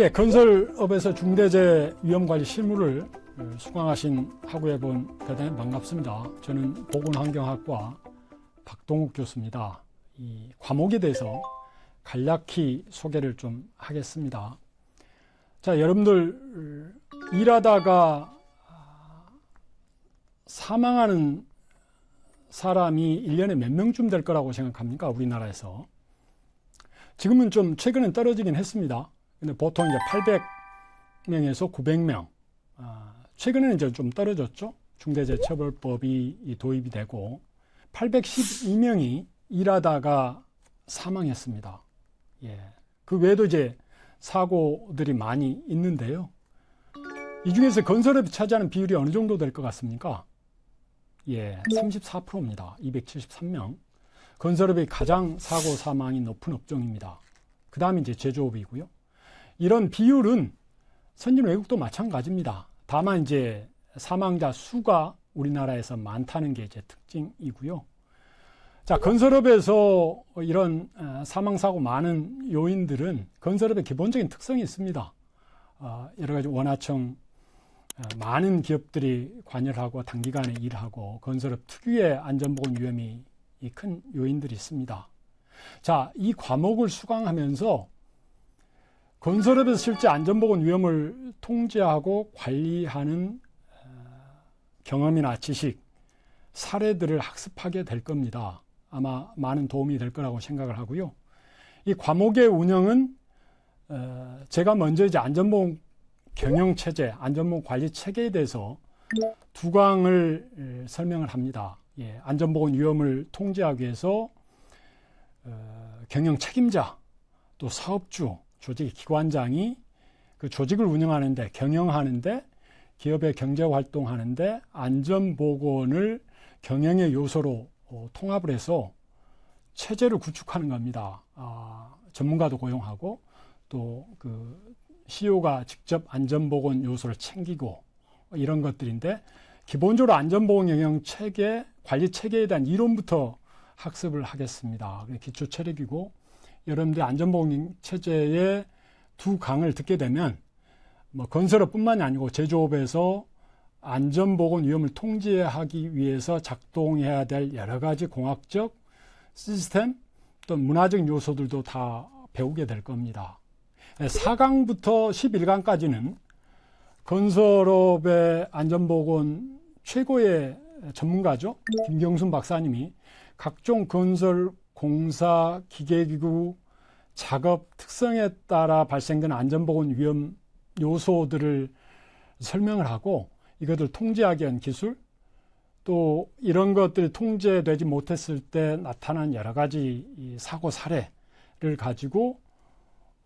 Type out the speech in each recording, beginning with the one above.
예, 건설업에서 중대재해 위험관리 실무를 어, 수강하신 학우회본 대단히 반갑습니다. 저는 보건환경학과 박동욱 교수입니다. 이 과목에 대해서 간략히 소개를 좀 하겠습니다. 자, 여러분들 어, 일하다가 아, 사망하는 사람이 1년에 몇 명쯤 될 거라고 생각합니까? 우리나라에서. 지금은 좀 최근엔 떨어지긴 했습니다. 근데 보통 이제 800명에서 900명. 아, 최근에는 이제 좀 떨어졌죠. 중대재해처벌법이 이 도입이 되고 812명이 일하다가 사망했습니다. 예. 그 외에도 이제 사고들이 많이 있는데요. 이 중에서 건설업이 차지하는 비율이 어느 정도 될 것 같습니까? 예, 34%입니다. 273명. 건설업이 가장 사고 사망이 높은 업종입니다. 그 다음에 이제 제조업이고요. 이런 비율은 선진 외국도 마찬가지입니다. 다만 이제 사망자 수가 우리나라에서 많다는 게 이제 특징이고요. 자, 건설업에서 이런 어, 사망사고 많은 요인들은 건설업의 기본적인 특성이 있습니다. 어, 여러 가지 원화청 어, 많은 기업들이 관여를 하고 단기간에 일하고 건설업 특유의 안전보건 위험이 이큰 요인들이 있습니다. 자, 이 과목을 수강하면서 건설업에서 실제 안전보건 위험을 통제하고 관리하는 어, 경험이나 지식, 사례들을 학습하게 될 겁니다. 아마 많은 도움이 될 거라고 생각을 하고요. 이 과목의 운영은 어, 제가 먼저 이제 안전보건 경영 체제, 안전보건 관리 체계에 대해서 두 강을 설명을 합니다. 예, 안전보건 위험을 통제하기 위해서 어, 경영 책임자 또 사업주 조직 기관장이 그 조직을 운영하는데 경영하는데 기업의 경제 활동하는데 안전보건을 경영의 요소로 어, 통합을 해서 체제를 구축하는 겁니다. 아, 전문가도 고용하고 또 그 CEO가 직접 안전보건 요소를 챙기고 이런 것들인데 기본적으로 안전보건 경영 체계 관리 체계에 대한 이론부터 학습을 하겠습니다. 기초 체력이고 여러분들 안전보건 체제의 두 강을 듣게 되면 뭐 건설업뿐만이 아니고 제조업에서 안전보건 위험을 통제하기 위해서 작동해야 될 여러 가지 공학적 시스템 또 문화적 요소들도 다 배우게 될 겁니다. 4강부터 11강까지는 건설업의 안전보건 최고의 전문가죠. 김경순 박사님이 각종 건설 공사 기계기구 작업 특성에 따라 발생되는 안전보건 위험 요소들을 설명을 하고 이것을 통제하기 위한 기술 또 이런 것들이 통제되지 못했을 때 나타난 여러 가지 사고 사례를 가지고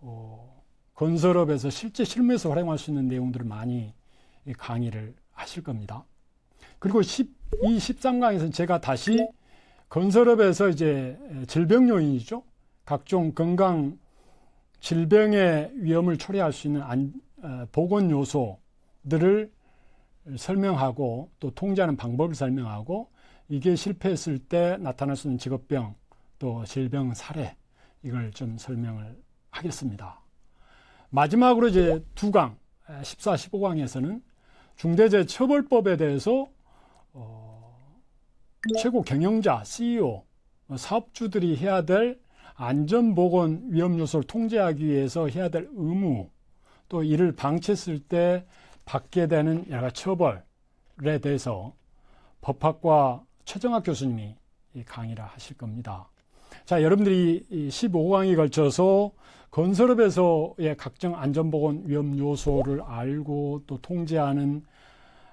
어, 건설업에서 실제 실무에서 활용할 수 있는 내용들을 많이 강의를 하실 겁니다. 그리고 10, 이 13강에서는 제가 다시 건설업에서 이제 질병 요인이죠. 각종 건강 질병의 위험을 초래할 수 있는 안, 어, 보건 요소들을 설명하고 또 통제하는 방법을 설명하고 이게 실패했을 때 나타날 수 있는 직업병 또 질병 사례 이걸 좀 설명을 하겠습니다. 마지막으로 이제 두 강, 14, 15강에서는 중대재해처벌법에 대해서 어, 최고 경영자, CEO, 사업주들이 해야 될 안전보건 위험 요소를 통제하기 위해서 해야 될 의무, 또 이를 방치했을 때 받게 되는 여러 가지 처벌에 대해서 법학과 최정학 교수님이 강의를 하실 겁니다. 자, 여러분들이 15강에 걸쳐서 건설업에서의 각종 안전보건 위험 요소를 알고 또 통제하는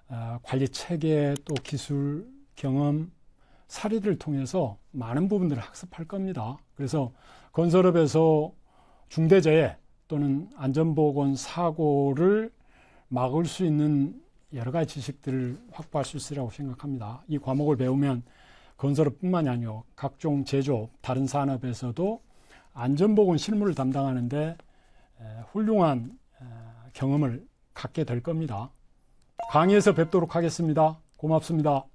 어, 관리 체계 또 기술 경험 사례들을 통해서 많은 부분들을 학습할 겁니다. 그래서 건설업에서 중대재해 또는 안전보건 사고를 막을 수 있는 여러 가지 지식들을 확보할 수 있으리라고 생각합니다. 이 과목을 배우면 건설업뿐만이 아니고 각종 제조업, 다른 산업에서도 안전보건 실무를 담당하는데 훌륭한 경험을 갖게 될 겁니다. 강의에서 뵙도록 하겠습니다. 고맙습니다.